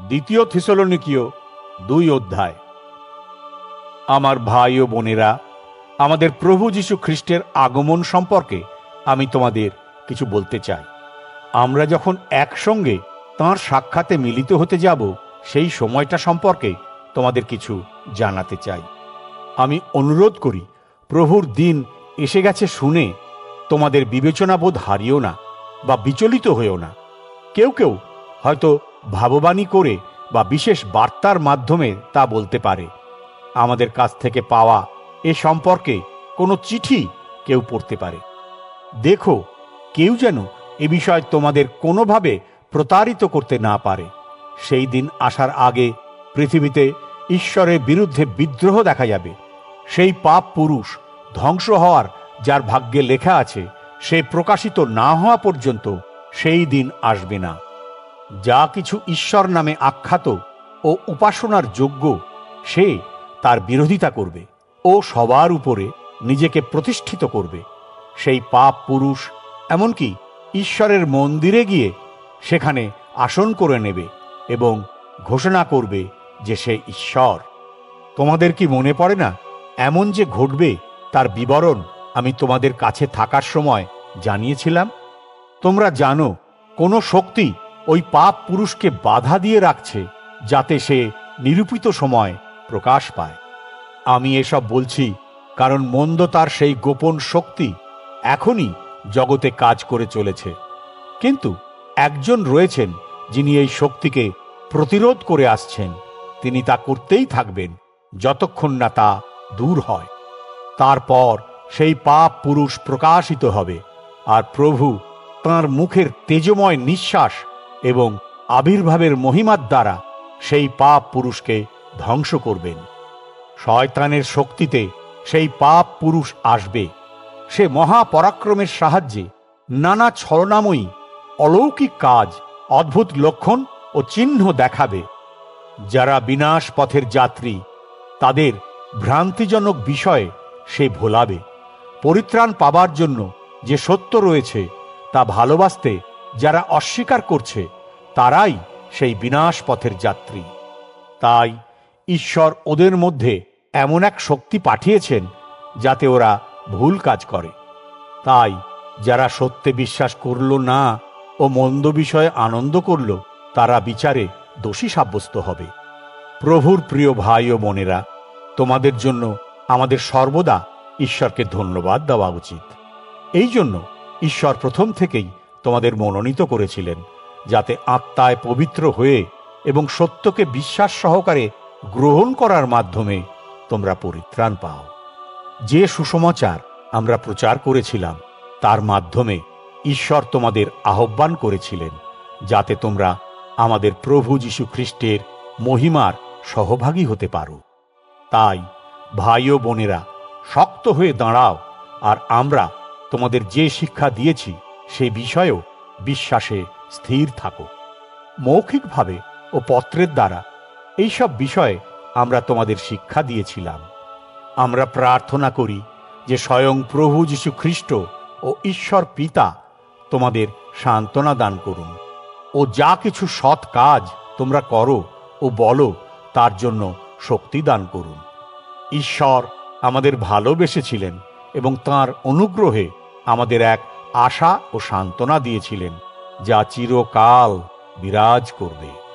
দ্বিতীয় থিসলনিকীয় দুই অধ্যায়। আমার ভাই ও বোনেরা, আমাদের প্রভু যীশু খ্রিস্টের আগমন সম্পর্কে আমি তোমাদের কিছু বলতে চাই। আমরা যখন একসঙ্গে তাঁর সাক্ষাতে মিলিত হতে যাব, সেই সময়টা সম্পর্কে তোমাদের কিছু জানাতে চাই। আমি অনুরোধ করি, প্রভুর দিন এসে গেছে শুনে তোমাদের বিবেচনাবোধ হারিও না বা বিচলিত হয়েও না। কেউ কেউ হয়তো ভাববাণী করে বা বিশেষ বার্তার মাধ্যমে তা বলতে পারে। আমাদের কাছ থেকে পাওয়া এ সম্পর্কে কোনো চিঠি কেউ পড়তে পারে। দেখো, কেউ যেন এ বিষয়ে তোমাদের কোনোভাবে প্রতারিত করতে না পারে। সেই দিন আসার আগে পৃথিবীতে ঈশ্বরের বিরুদ্ধে বিদ্রোহ দেখা যাবে। সেই পাপ পুরুষ ধ্বংস হওয়ার যার ভাগ্যে লেখা আছে, সে প্রকাশিত না হওয়া পর্যন্ত সেই দিন আসবে না। যা কিছু ঈশ্বর নামে আখ্যাত ও উপাসনার যোগ্য, সে তার বিরোধিতা করবে ও সবার উপরে নিজেকে প্রতিষ্ঠিত করবে। সেই পাপ পুরুষ, এমনকি ঈশ্বরের মন্দিরে গিয়ে সেখানে আসন করে নেবে এবং ঘোষণা করবে যে সে ঈশ্বর। তোমাদের কি মনে পড়ে না? এমন যে ঘটবে, তার বিবরণ আমি তোমাদের কাছে থাকার সময় জানিয়েছিলাম। তোমরা জানো, কোনো শক্তি ওই পাপ পুরুষকে বাধা দিয়ে রাখছে যাতে সে নিরূপিত সময় প্রকাশ পায়। আমি এসব বলছি কারণ মন্দ তার সেই গোপন শক্তি এখনই জগতে কাজ করে চলেছে। কিন্তু একজন রয়েছেন যিনি এই শক্তিকে প্রতিরোধ করে আসছেন। তিনি তা করতেই থাকবেন যতক্ষণ না তা দূর হয়। তারপর সেই পাপ পুরুষ প্রকাশিত হবে আর প্রভু তাঁর মুখের তেজময় নিঃশ্বাস এবং আবির্ভাবের মহিমার দ্বারা সেই পাপ পুরুষকে ধ্বংস করবেন। শয়তানের শক্তিতে সেই পাপ পুরুষ আসবে। সে মহাপরাক্রমের সাহায্যে নানা ছলনাময়ী অলৌকিক কাজ, অদ্ভুত লক্ষণ ও চিহ্ন দেখাবে। যারা বিনাশ পথের যাত্রী, তাদের ভ্রান্তিজনক বিষয়ে সে ভোলাবে। পরিত্রাণ পাবার জন্য যে সত্য রয়েছে, তা ভালোবাসতে যারা অস্বীকার করছে তারাই সেই বিনাশ পথের যাত্রী। তাই ঈশ্বর ওদের মধ্যে এমন এক শক্তি পাঠিয়েছেন যাতে ওরা ভুল কাজ করে। তাই যারা সত্যে বিশ্বাস করল না ও মন্দ বিষয়ে আনন্দ করল, তারা বিচারে দোষী সাব্যস্ত হবে। প্রভুর প্রিয় ভাই ও বোনেরা, তোমাদের জন্য আমাদের সর্বদা ঈশ্বরকে ধন্যবাদ দেওয়া উচিত। এই জন্য ঈশ্বর প্রথম থেকেই তোমাদের মনোনীত করেছিলেন। যাতে আত্মায় পবিত্র হয়ে এবং সত্যকে বিশ্বাস সহকারে গ্রহণ করার মাধ্যমে তোমরা পরিত্রাণ পাও। যে সুসমাচার আমরা প্রচার করেছিলাম, তার মাধ্যমে ঈশ্বর তোমাদের আহ্বান করেছিলেন, যাতে তোমরা আমাদের প্রভু যীশু খ্রিস্টের মহিমার সহভাগী হতে পারো। তাই ভাই ও বোনেরা, শক্ত হয়ে দাঁড়াও, আর আমরা তোমাদের যে শিক্ষা দিয়েছি, সে বিষয়েও বিশ্বাসে স্থির থাকো। মৌখিকভাবে ও পত্রের দ্বারা এইসব বিষয়ে আমরা তোমাদের শিক্ষা দিয়েছিলাম। আমরা প্রার্থনা করি যে স্বয়ং প্রভু যীশু খ্রিস্ট ও ঈশ্বর পিতা তোমাদের সান্ত্বনা দান করুন। ও যা কিছু সৎ কাজ তোমরা করো ও বলো, তার জন্য শক্তি দান করুন। ঈশ্বর আমাদের ভালোবেসেছিলেন এবং তার অনুগ্রহে আমাদের এক আশা ও সান্ত্বনা দিয়েছিলেন। যা চিরকাল বিরাজ করবে।